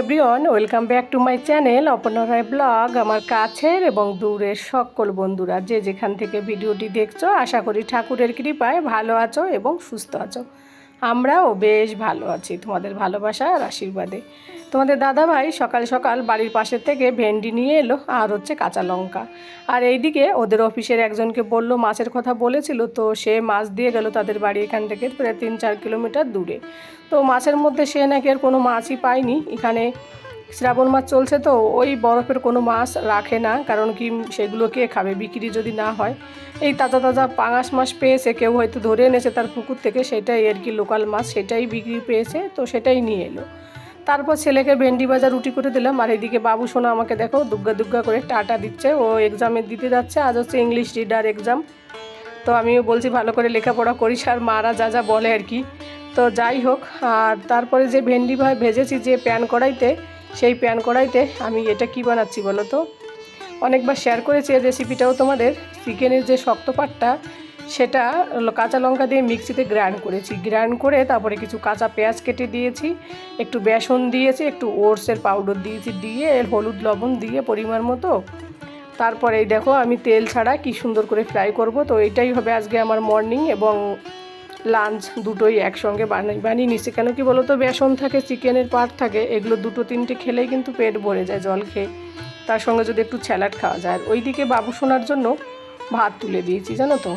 Everyone welcome back to my channel অপনারায় blog আমার কাছের এবং দূরের সকল বন্ধুরা যে যেখান থেকে ভিডিওটি দেখছ, আশা করি ঠাকুরের কৃপায় ভালো আছো এবং সুস্থ আছো। আমরাও বেশ ভালো আছি তোমাদের ভালোবাসা আর আশীর্বাদে। তোমাদের দাদা ভাই সকাল সকাল বাড়ির পাশের থেকে ভেন্ডি নিয়ে এলো, আর হচ্ছে কাঁচা লঙ্কা। আর এইদিকে ওদের অফিসের একজনকে বলল, মাছের কথা বলেছিল তো সে মাছ দিয়ে গেল তাদের বাড়ি এখান থেকে প্রায় তিন চার কিলোমিটার দূরে। তো মাছের মধ্যে সে নাকি আর কোনো মাছই পায়নি। এখানে শ্রাবণ মাছ চলছে তো, ওই বরফের কোনো মাছ রাখে না, কারণ কি সেগুলো কে খাবে, বিক্রি যদি না হয়। এই তাজা তাজা পাঙাশ মাছ পেয়েছে, কেউ হয়তো ধরে এনেছে তার পুকুর থেকে, সেটাই আর কি লোকাল মাছ, সেটাই বিক্রি পেয়েছে, তো সেটাই নিয়ে এলো। তারপর ছেলেকে ভেন্ডি বাজার রুটি করে দিলাম, আর এদিকে বাবু সোনা আমাকে দেখো দুগ্গা দুগ্গা করে টাটা দিচ্ছে, ও এক্সামে দিতে যাচ্ছে, আজ হচ্ছে ইংলিশ রিডার এক্সাম তো আমিও বলছি ভালো করে লেখাপড়া করিস, আর মারা যা যা বলে আর কি। তো যাই হোক, আর তারপরে যে ভেন্ডি ভেজেছি যে প্যান কড়াইতে সেই প্যান কড়াইতে আমি এটা কি বানাচ্ছি বলো তো? অনেকবার শেয়ার করেছি এই রেসিপিটাও তোমাদের। চিকেনের যে শক্ত পাটটা, সেটা কাঁচা লঙ্কা দিয়ে মিক্সিতে গ্রাইন্ড করেছি। গ্রাইন্ড করে তারপরে কিছু কাঁচা পেঁয়াজ কেটে দিয়েছি, একটু বেসন দিয়েছি, একটু ওটসের পাউডার দিয়েছি, দিয়ে হলুদ লবণ দিয়ে পরিমাণ মতো। তারপরে দেখো আমি তেল ছাড়া কি সুন্দর করে ফ্রাই করব। তো এটাই হবে আজকে আমার মর্নিং এবং লাঞ্চ দুটোই একসঙ্গে বানাই বানিয়ে নিচ্ছি। কেন কি বলো তো বেসন থাকে, চিকেনের পার্ট থাকে, এগুলো দুটো তিনটে খেলেই কিন্তু পেট ভরে যায় জল খেয়ে। তার সঙ্গে যদি একটু স্যালাড খাওয়া যায়। আর ওইদিকে বাবু শোনার জন্য ভাত তুলে দিয়েছি, জানো তো।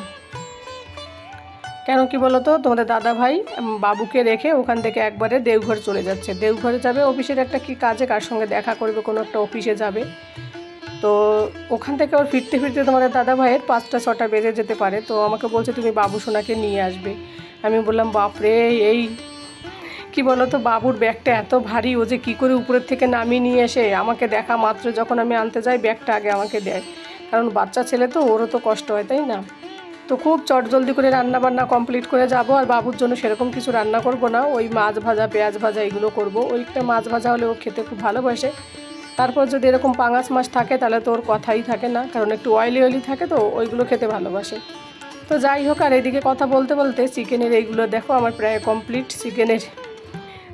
কেন কি বলো তো তোমাদের দাদা ভাই বাবুকে রেখে ওখান থেকে একবারে দেওঘর চলে যাচ্ছে। দেওঘরে যাবে, অফিসের একটা কি কাজে কার সঙ্গে দেখা করবে, কোনো একটা অফিসে যাবে। তো ওখান থেকে ওর ফিরতে ফিরতে তোমাদের দাদা ভাইয়ের পাঁচটা, ছটা বেজে যেতে পারে। তো আমাকে বলছে, তুমি বাবু সোনাকে নিয়ে আসবে। আমি বললাম, বাপরে, এই কি বলো তো বাবুর ব্যাগটা এত ভারী, ও যে কী করে উপরের থেকে নামিয়ে নিয়ে এসে আমাকে দেখা মাত্র যখন আমি আনতে যাই, ব্যাগটা আগে আমাকে দেয়। কারণ বাচ্চা ছেলে তো, ওরও তো কষ্ট হয়, তাই না? তো খুব চটজলদি করে রান্না বান্না কমপ্লিট করে যাব, আর বাবুর জন্য সেরকম কিছু রান্না করব না। ওই মাছ ভাজা, পেঁয়াজ ভাজা, এগুলো করব। ওইটা মাছ ভাজা হলে ও খেতে খুব ভালোবাসে। তারপর যদি এরকম পাঙাশ মাছ থাকে, তাহলে তো ওর কথাই থাকে না, কারণ একটু অয়েলি অয়েলি থাকে তো ওইগুলো খেতে ভালোবাসে। তো যাই হোক, আর এদিকে কথা বলতে বলতে চিকেনের এইগুলো দেখো, আমার প্রায় কমপ্লিট চিকেনের।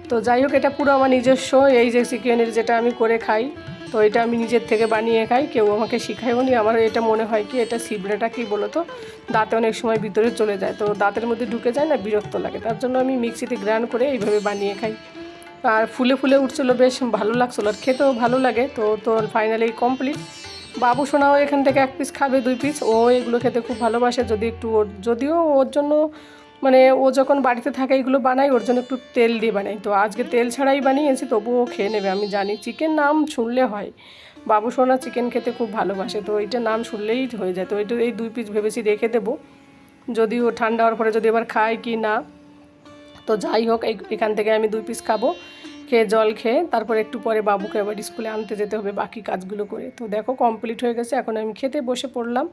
তো যাই হোক, এটা পুরো আমার নিজস্ব, এই যে চিকেনের যেটা আমি করে খাই, তো এটা আমি নিজের থেকে বানিয়ে খাই, কেউ আমাকে শিখায়ও নি আমার এটা মনে হয় কি, এটা সিবড়েটা কি বলো তো দাঁতে অনেক সময় ভিতরে চলে যায়, তো দাঁতের মধ্যে ঢুকে যায় না, বিরক্ত লাগে, তার জন্য আমি মিক্সিতে গ্রাইন্ড করে এইভাবে বানিয়ে খাই। আর ফুলে ফুলে উঠছিলো, বেশ ভালো লাগছিল আর খেতেও ভালো লাগে। তো তো ফাইনালি কমপ্লিট বাবু সোনাও এখান থেকে এক পিস খাবে, দুই পিস ও এগুলো খেতে খুব ভালোবাসে, যদি একটু ওর যদিও ওর জন্য মানে ও যখন বাড়িতে থাকে, এগুলো বানাই, ওর জন্য একটু তেল দিয়ে বানাই। তো আজকে তেল ছাড়াই বানিয়েছি, তবুও খেয়ে নেবে। আমি জানি চিকেন নাম শুনলে হয়। বাবু সোনা চিকেন খেতে খুব ভালোবাসে, তো এইটা নাম শুনলেই হয়ে যায়। তো এইটা এই দুই পিস ভেবেছি রেখে দেবো। যদি ও ঠান্ডা হওয়ার পরে যদি এবার খায় কি না। তো যাই হোক এখান থেকে আমি দুই পিস খাব। খেয়ে, জল খেয়ে, তারপরে একটু পরে বাবুকে আবার স্কুলে আনতে যেতে হবে বাকি কাজগুলো করে। তো দেখো কমপ্লিট হয়ে গেছে। এখন আমি খেতে বসে পড়লাম।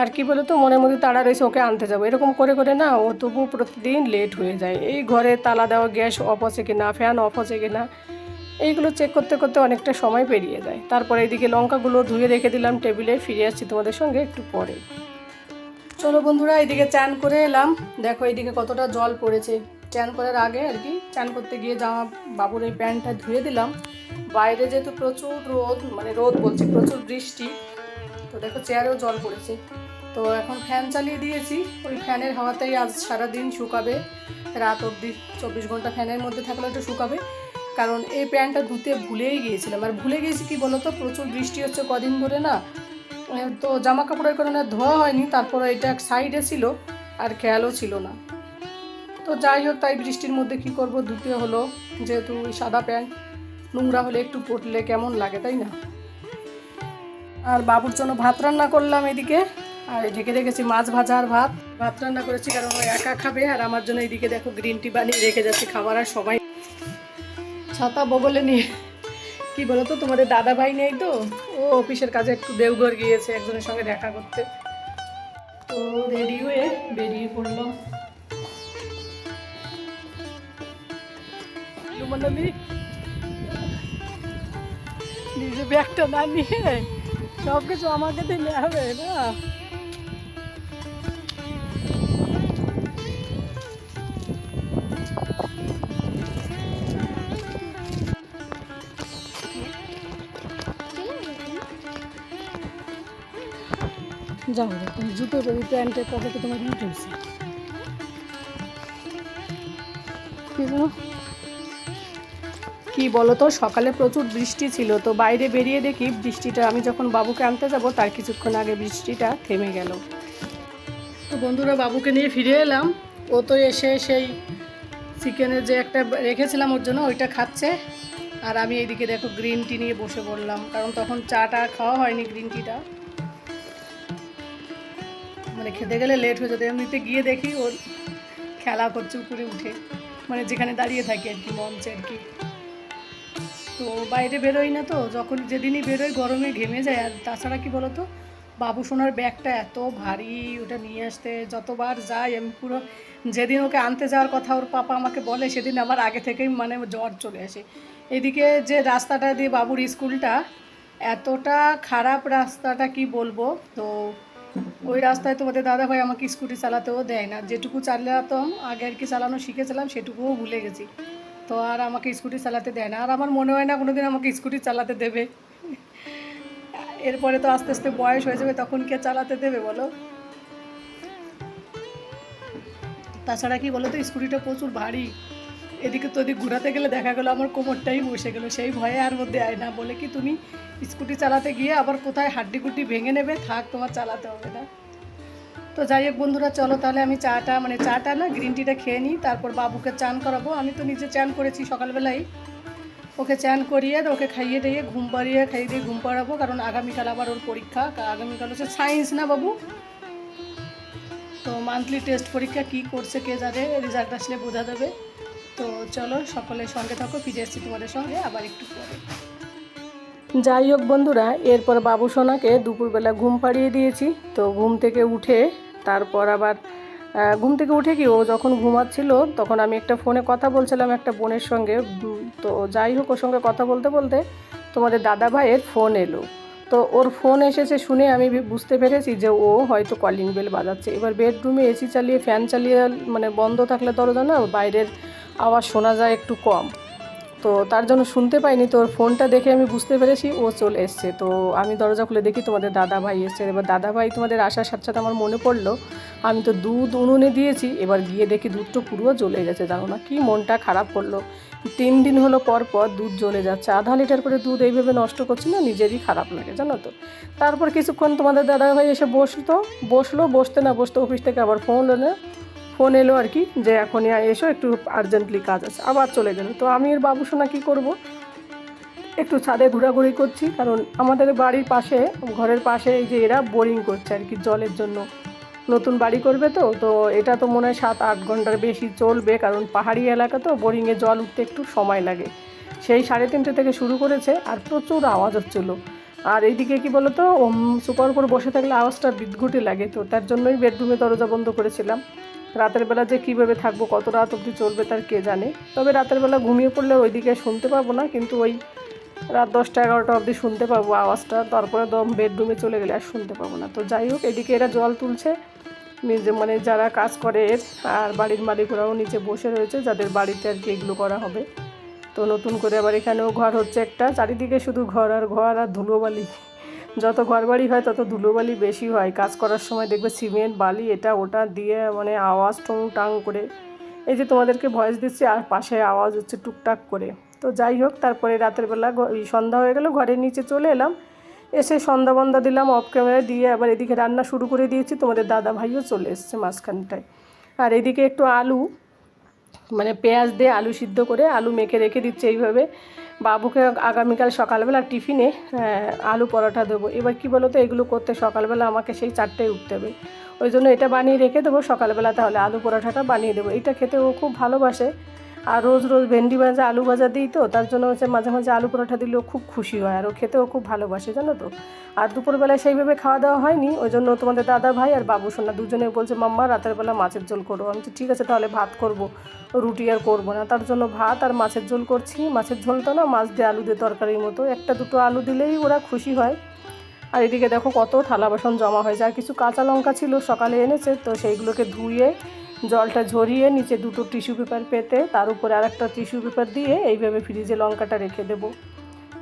আর কি বলো তো মনের মধ্যে তাড়া রয়েছে, ওকে আনতে যাব। এরকম করে করে না, ও তবু প্রতিদিন লেট হয়ে যায়। এই ঘরে তালা দেওয়া, গ্যাস অফ আছে কিনা ফ্যান অফ আছে কিনা, এইগুলো চেক করতে করতে অনেকটা সময় পেরিয়ে যায়। তারপরে এইদিকে লঙ্কাগুলো ধুয়ে রেখে দিলাম টেবিলে, ফিরে আসছি তোমাদের সঙ্গে একটু পরে। চলো বন্ধুরা এইদিকে চান করে এলাম। দেখো এইদিকে কতটা জল পড়েছে। চান করার আগে আর কি, চান করতে গিয়ে জামা বাবুর এই প্যান্টটা ধুয়ে দিলাম। বাইরে যেহেতু প্রচুর রোদ মানে রোদ বলছি, প্রচুর বৃষ্টি, তো দেখো চেয়ারেও জল পড়েছে। তো এখন ফ্যান চালিয়ে দিয়েছি, ওই ফ্যানের হাওয়াতেই আজ সারাদিন শুকাবে। রাত অবধি চব্বিশ ঘণ্টা ফ্যানের মধ্যে থাকলে একটু শুকাবে। কারণ এই প্যান্টটা ধুতে ভুলেই গিয়েছিলাম। আর ভুলে গিয়েছি কি বলতো, প্রচুর বৃষ্টি হচ্ছে কদিন ধরে না। তো জামা কাপড়ের কারণে ধোয়া হয়নি তারপর এটা এক সাইডে ছিল, আর খেয়ালও ছিল না। তো যাই হোক, তাই বৃষ্টির মধ্যে কি করব? ধুতে হলো যেহেতু সাদা প্যান্ট, নোংরা হলে একটু পড়লে কেমন লাগে, তাই না? আর বাবুর জন্য ভাত রান্না করলাম এদিকে, আর ঢেকে রেখেছি মাছ ভাজা আর ভাত। ভাত রান্না করেছি কারণ ও একা খাবে, আর আমার জন্য এইদিকে দেখো গ্রিন টি বানিয়ে রেখে যাচ্ছি খাবার আর সবাই। ছাতা বগলে নিয়ে, কি বলো তো তোমাদের দাদা ভাই নেই তো? ও অফিসের কাজে একটু দেওঘর গিয়েছে, একজনের সঙ্গে দেখা করতে। তো রেডি হয়ে বেরিয়ে পড়লাম। মণ্ডলী নিজে ব্যাগটা না নিয়ে সব কিছু আমাকে দিয়ে নেওয়া হবে না। যাও, তুমি জুতো ওই প্যান্টের পকেটে তোমার ঢুকেছি কি কি বলো তো সকালে প্রচুর বৃষ্টি ছিল, তো বাইরে বেরিয়ে দেখি বৃষ্টিটা, আমি যখন বাবুকে আনতে যাব, তার কিছুক্ষণ আগে বৃষ্টিটা থেমে গেল। তো বন্ধুরা, বাবুকে নিয়ে ফিরে এলাম। ও তো এসে সেই চিকেনের যে একটা রেখেছিলাম ওর জন্য, ওইটা খাচ্ছে। আর আমি এইদিকে দেখো গ্রিন টি নিয়ে বসে পড়লাম, কারণ তখন চাটা খাওয়া হয়নি গ্রিন টিটা। মানে খেতে গেলে লেট হয়ে যেত, এমনিতে গিয়ে দেখি ওর খেলা করছে উপরে উঠে। মানে যেখানে দাঁড়িয়ে থাকি আর কি, মঞ্চে আর কি। তো বাইরে বেরোই না তো, যখন যেদিনই বেরোই গরমে ঘেমে যায়, আর তাছাড়া কি বলতো? বাবু সোনার ব্যাগটা এত ভারী, ওটা নিয়ে আসতে যতবার যাই আমি পুরো যেদিন ওকে আনতে যাওয়ার কথা ওর পাপা আমাকে বলে, সেদিন আমার আগে থেকেই মানে জ্বর চলে আসে। এদিকে যে রাস্তাটা দিয়ে বাবুর স্কুলটা, এতটা খারাপ রাস্তাটা কি বলব? তো ওই রাস্তায় তোমাদের দাদা ভাই আমাকে স্কুটি চালাতেও দেয় না। যেটুকু চালাতাম, আগে আর কি চালানো শিখেছিলাম, সেটুকুও ভুলে গেছি। তো আর আমাকে স্কুটি চালাতে দেয় না। আর আমার মনে হয় না কোনোদিন আমাকে স্কুটি চালাতে দেবে। এরপরে তো আস্তে আস্তে বয়স হয়ে যাবে, তখন কে চালাতে দেবে বলো? তাছাড়া কি বলো তো, স্কুটিটা প্রচুর ভারী। এদিকে তো ওদিক ঘোরাতে গেলে দেখা গেলো আমার কোমরটাই বসে গেলো, সেই ভয়ে আর মধ্যে আয় না। বলে কি, তুমি স্কুটি চালাতে গিয়ে আবার কোথায় হাড্ডি গুড্ডি ভেঙে নেবে? থাক, তোমার চালাতে হবে না। তো যাই হোক বন্ধুরা, চলো তাহলে আমি চাটা মানে চাটা না গ্রিন টিটা খেয়ে নিই, তারপর বাবুকে চান করাবো। আমি তো নিজে চান করেছি সকালবেলায় ওকে চান করিয়ে ওকে খাইয়ে দিয়ে, ঘুম পাড়িয়ে খাইয়ে দিয়ে ঘুম পাড়াবো, কারণ আগামীকাল আবার ওর পরীক্ষা। আগামীকাল হচ্ছে সায়েন্স না বাবু? তো মান্থলি টেস্ট পরীক্ষা কি করছে কে জানে রেজাল্ট আসলে বোঝা দেবে তো চলো সকলের সঙ্গে থাকো, ফিরে এসেছি তোমাদের সঙ্গে আবার একটু পরে। যাই হোক বন্ধুরা, এরপর বাবু সোনাকে দুপুরবেলা ঘুম পাড়িয়ে দিয়েছি। তো ঘুম থেকে উঠে তারপর আবার ঘুম থেকে উঠে কি ও যখন ঘুমাচ্ছিল, তখন আমি একটা ফোনে কথা বলছিলাম একটা বোনের সঙ্গে। তো যাই হোক ওর সঙ্গে কথা বলতে বলতে তোমাদের দাদা ভাইয়ের ফোন এলো। তো ওর ফোন এসেছে শুনে আমি বুঝতে পেরেছি যে ও হয়তো কলিং বেল বাজাচ্ছে। এবার বেডরুমে এসি চালিয়ে ফ্যান চালিয়ে মানে বন্ধ থাকলে দরজা না, বাইরের আওয়াজ শোনা যায় একটু কম। তো তার জন্য শুনতে পাইনি। তো ওর ফোনটা দেখে আমি বুঝতে পেরেছি, ও চলে এসছে। তো আমি দরজা খুলে দেখি তোমাদের দাদা ভাই এসছে। এবার দাদা ভাই তোমাদের আসার সাথে সাথে আমার মনে পড়ল, আমি তো দুধ উনুনে দিয়েছি, এবার গিয়ে দেখি দুধটা পুরো জ্বলে গেছে। জানো না কি মনটা খারাপ করল। তিন দিন হলো পর পর দুধ জ্বলে যাচ্ছে। আধা লিটার করে দুধ এইভাবে নষ্ট করছি না, নিজেরই খারাপ লাগে, জানো তো। তারপর কিছুক্ষণ তোমাদের দাদা ভাই এসে বসতো বসল, বসতে না বসতে অফিস থেকে আবার ফোন এনে ফোন এলো আর কি, যে এখনই এসো, একটু আর্জেন্টলি কাজ আছে। আবার চলে গেল। তো আমি এর বাবু সোনা কী করব? একটু ছাদে ঘোরাঘুরি করছি, কারণ আমাদের বাড়ির পাশে, ঘরের পাশে এই যে এরা বোরিং করছে আর কি জলের জন্য। নতুন বাড়ি করবে তো তো এটা তো মনে হয় সাত আট ঘণ্টার বেশি চলবে, কারণ পাহাড়ি এলাকা তো বোরিংয়ে জল উঠতে একটু সময় লাগে। সেই সাড়ে তিনটে থেকে শুরু করেছে আর প্রচুর আওয়াজ হচ্ছিল। আর এইদিকে কি বলতো সুপার উপর বসে থাকলে আওয়াজটা বিদ্ঘুটে লাগে তো, তার জন্যই বেডরুমে দরজা বন্ধ করেছিলাম। রাতের বেলা যে কীভাবে থাকব, কত রাত অবধি চলবে তার কে জানে। তবে রাতের বেলা ঘুমিয়ে পড়লে ওইদিকে শুনতে পাবো না, কিন্তু ওই রাত দশটা এগারোটা অবধি শুনতে পাবো আওয়াজটা। তারপরে দম বেডরুমে চলে গেলে আর শুনতে পাবো না। তো যাই হোক, এদিকে এরা জল তুলছে। নিজে মানে যারা কাজ করে এর আর বাড়ির মালিকরাও নিচে বসে রয়েছে, যাদের বাড়িতে আর কি এগুলো করা হবে। তো নতুন করে আবার এখানেও ঘর হচ্ছে একটা। চারিদিকে শুধু ঘর আর ঘর আর ধুলোবালি। যত ঘরবাড়ি হয়, তত ধুলোবালি বেশি হয়। কাজ করার সময় দেখবে সিমেন্ট, বালি, এটা, ওটা দিয়ে মানে আওয়াজ টং টাং করে। এই যে তোমাদেরকে ভয়েস দিচ্ছি, আর পাশে আওয়াজ হচ্ছে টুকটাক করে। তো যাই হোক, তারপরে রাতের বেলা সন্ধ্যা হয়ে গেল, ঘরের নিচে চলে এলাম। এসে সন্ধ্যা বন্ধা দিলাম অফ ক্যামেরায় দিয়ে আবার এদিকে রান্না শুরু করে দিয়েছি। তোমাদের দাদা ভাইও চলে এসছে মাঝখানটায়। আর এদিকে একটু আলু মানে পেঁয়াজ দিয়ে আলু সিদ্ধ করে আলু মেখে রেখে দিচ্ছে এইভাবে। বাবুকে আগামীকাল সকালবেলা টিফিনে আলু পরোটা দেবো। এবার কি বলো তো এগুলো করতে সকালবেলা আমাকে সেই চারটেয় উঠতে হবে। ওই জন্য এটা বানিয়ে রেখে দেবো, সকালবেলা তাহলে আলু পরোটাটা বানিয়ে দেবো। এটা খেতে ও খুব ভালোবাসে। আর রোজ রোজ ভেন্ডি ভাজা আলু ভাজা দিই তো তার জন্য হচ্ছে মাঝে মাঝে আলু পরোটা দিলেও খুব খুশি হয় আর ও খেতেও খুব ভালোবাসে জানো তো। আর দুপুরবেলায় সেইভাবে খাওয়া দাওয়া হয়নি ওই জন্য তোমাদের দাদা ভাই আর বাবু সোনা দুজনে বলছে মাম্মা রাতের বেলা মাছের ঝোল করো। আমি বলছি, ঠিক আছে তাহলে ভাত করব রুটি আর করব না। তার জন্য ভাত আর মাছের ঝোল করছি। মাছের ঝোল তো না মাছ দিয়ে আলু দিয়ে তরকারির মতো একটা দুটো আলু দিলেই ওরা খুশি হয়। আর এদিকে দেখো কত থালা বাসন জমা হয়েছে আর কিছু কাঁচা লঙ্কা ছিল সকালে এনেছে তো সেইগুলোকে ধুয়ে জলটা ঝরিয়ে নিচে দুটো টিস্যু পেপার পেতে তার উপরে আর একটা টিস্যু পেপার দিয়ে এইভাবে ফ্রিজে লঙ্কাটা রেখে দেবো।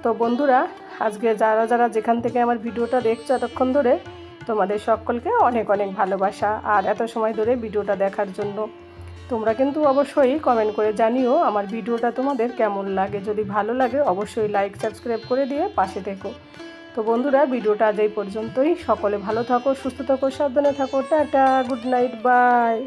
তো বন্ধুরা, আজকে যারা যারা যেখান থেকে আমার ভিডিওটা দেখছ এতক্ষণ ধরে, তোমাদের সকলকে অনেক অনেক ভালোবাসা আর এত সময় ধরে ভিডিওটা দেখার জন্য। তোমরা কিন্তু অবশ্যই কমেন্ট করে জানিও আমার ভিডিওটা তোমাদের কেমন লাগে। যদি ভালো লাগে, অবশ্যই লাইক সাবস্ক্রাইব করে দিয়ে পাশে থেকো। তো বন্ধুরা, ভিডিওটা আজ এই পর্যন্তই। সকলে ভালো থাকো, সুস্থ থাকো, সাবধানে থাকো। Tata good night bye